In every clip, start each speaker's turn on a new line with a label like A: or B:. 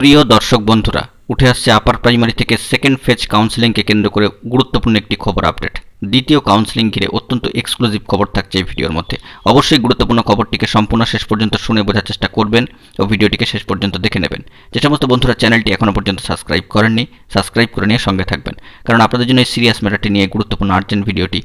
A: প্রিয় দর্শক বন্ধুরা, উঠে আসছে আপার প্রাইমারি থেকে সেকেন্ড ফেজ কাউন্সিলিংকে কেন্দ্র করে গুরুত্বপূর্ণ একটি খবর আপডেট দ্বিতীয় কাউন্সিলিং ঘিরে অত্যন্ত এক্সক্লুসিভ খবর থাকছে এই ভিডিওর মধ্যে। অবশ্যই গুরুত্বপূর্ণ খবরটিকে সম্পূর্ণ শেষ পর্যন্ত শুনে বোঝার চেষ্টা করবেন ও ভিডিওটিকে শেষ পর্যন্ত দেখে নেবেন। যে সমস্ত বন্ধুরা চ্যানেলটি এখনও পর্যন্ত সাবস্ক্রাইব করেননি সাবস্ক্রাইব করে নিয়ে সঙ্গে থাকবেন। কারণ আপনাদের জন্য এই সিরিয়াস ম্যাটারটি নিয়ে গুরুত্বপূর্ণ আর্জেন্ট ভিডিওটি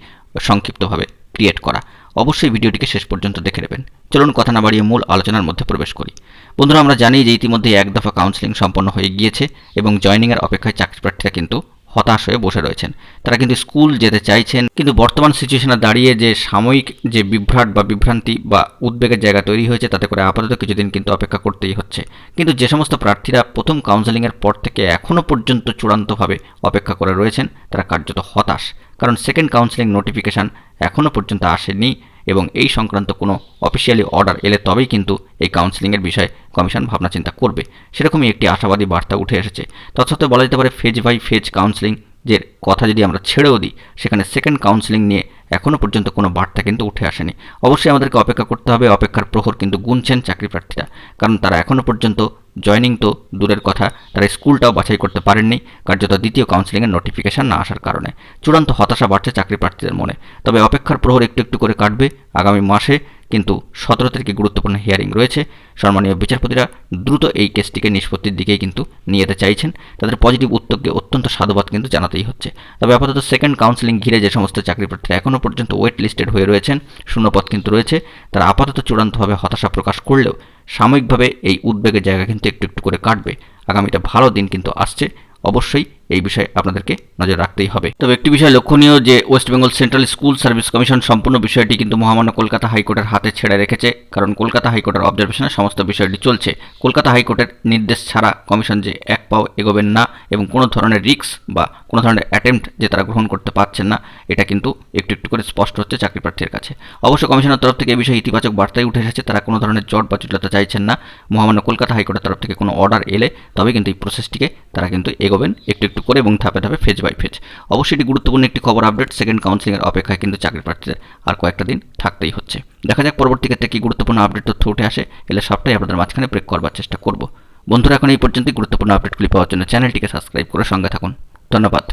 A: সংক্ষিপ্তভাবে ক্রিয়েট করা। অবশ্যই ভিডিওটিকে শেষ পর্যন্ত দেখে নেবেন। চলুন কথা না বাড়িয়ে মূল আলোচনার মধ্যে প্রবেশ করি। বন্ধুরা, আমরা জানি যে ইতিমধ্যে এক দফা কাউন্সিলিং সম্পন্ন হয়ে গিয়েছে এবং জয়নিংয়ের অপেক্ষায় চাকরি প্রার্থীরা কিন্তু হতাশ হয়ে বসে রয়েছেন। তারা কিন্তু স্কুল যেতে চাইছেন, কিন্তু বর্তমান সিচুয়েশনে দাঁড়িয়ে যে সাময়িক যে বিভ্রাট বা বিভ্রান্তি বা উদ্বেগের জায়গা তৈরি হয়েছে, তাতে করে আপাতত কিছুদিন কিন্তু অপেক্ষা করতেই হচ্ছে। কিন্তু যে সমস্ত প্রার্থীরা প্রথম কাউন্সেলিংয়ের পর থেকে এখনও পর্যন্ত চূড়ান্তভাবে অপেক্ষা করে রয়েছেন, তারা কার্যত হতাশ। কারণ সেকেন্ড কাউন্সেলিং নোটিফিকেশান এখনও পর্যন্ত আসেনি এবং এই সংক্রান্ত কোনো অফিসিয়ালি অর্ডার এলে তবেই কিন্তু এই কাউন্সেলিংয়ের বিষয়ে কমিশন ভাবনা চিন্তা করবে। সেরকমই একটি আশাবাদী বার্তা উঠে এসেছে। তৎসত্ত্বেও বলা যেতে পারে ফেজ বাই ফেজ কাউন্সিলিং যে কথা যদি আমরা ছেড়েও দিই, সেখানে সেকেন্ড কাউন্সেলিং নিয়ে এখনও পর্যন্ত কোনো বার্তা কিন্তু উঠে আসেনি। অবশ্যই আমাদেরকে অপেক্ষা করতে হবে, অপেক্ষার প্রহর কিন্তু গুনছেন চাকরি প্রার্থীরা, কারণ তারা এখনও পর্যন্ত জয়নিং তো দূরের কথা, তারা স্কুলটাও বাছাই করতে পারেননি, কার্যত দ্বিতীয় কাউন্সিলিংয়ের নোটিফিকেশান না আসার কারণে। চূড়ান্ত হতাশা বাড়ছে চাকরি প্রার্থীদের মনে। তবে অপেক্ষার প্রহর একটু একটু করে কাটবে আগামী মাসে, কিন্তু সতেরো তারিখে গুরুত্বপূর্ণ হিয়ারিং রয়েছে। সম্মানীয় বিচারপতিরা দ্রুত এই কেসটিকে নিষ্পত্তির দিকেই কিন্তু নিয়ে যেতে চাইছেন। তাদের পজিটিভ উদ্যোগকে অত্যন্ত সাধুবাদ কিন্তু জানাতেই হচ্ছে। তবে আপাতত সেকেন্ড কাউন্সিলিং ঘিরে যে সমস্ত চাকরি প্রার্থীরা এখনও পর্যন্ত ওয়েট লিস্টেড হয়ে রয়েছেন, শূন্যপদ কিন্তু রয়েছে। তারা আপাতত চূড়ান্তভাবে হতাশা প্রকাশ করলেও সাময়িকভাবে এই উদ্বেগের জায়গা কিন্তু একটু একটু করে কাটবে। আগামীটা ভালো দিন কিন্তু আসছে। অবশ্যই এই বিষয়ে আপনাদেরকে নজর রাখতেই হবে। তবে একটি বিষয় লক্ষণীয় যে West Bengal central school service commission সম্পূর্ণ বিষয়টি কিন্তু মহামান্য কলকাতা হাইকোর্টের হাতে ছেড়ে রেখেছে, কারণ কলকাতা হাইকোর্টের অবজারভেশনে সমস্ত বিষয়টি চলছে। কলকাতা হাইকোর্টের নির্দেশ ছাড়া কমিশন যে এক পাও এগোবেন না এবং কোনো ধরনের রিস্ক বা কোনো ধরনের অ্যাটেম্প্ট যে তারা গ্রহণ করতে পারছেন না, এটা কিন্তু একটু একটু করে স্পষ্ট হচ্ছে চাকরি প্রার্থীর কাছে। অবশ্য কমিশনের তরফ থেকে এই বিষয়ে ইতিবাচক বার্তাই উঠে এসেছে, তারা কোনো ধরনের জট বা জটিলতা চাইছেন না। মহামান্য কলকাতা হাইকোর্টের তরফ থেকে কোনো অর্ডার এলে তবে কিন্তু এই প্রসেসটিকে তারা কিন্তু এগোবেন একটু একটু করে এবং ধাপে ধাপে ফেজ বাই ফেজ। অবশ্যই এটি গুরুত্বপূর্ণ একটি খবর আপডেট সেকেন্ড কাউন্সিলিংয়ের অপেক্ষায় কিন্তু চাকরি প্রার্থীদের আর কয়েকটা দিন থাকতেই হচ্ছে। দেখা যাক পরবর্তী ক্ষেত্রে কি গুরুত্বপূর্ণ আপডেট তথ্য উঠে আসে, এলে সবটাই আপনাদের মাঝখানে ব্রেক করবার চেষ্টা করব। বন্ধুরা, এখন এই পর্যন্ত গুরুত্বপূর্ণ আপডেটগুলি পাওয়ার জন্য চ্যানেলটিকে সাবস্ক্রাইব করে সঙ্গে থাকুন। ধন্যবাদ।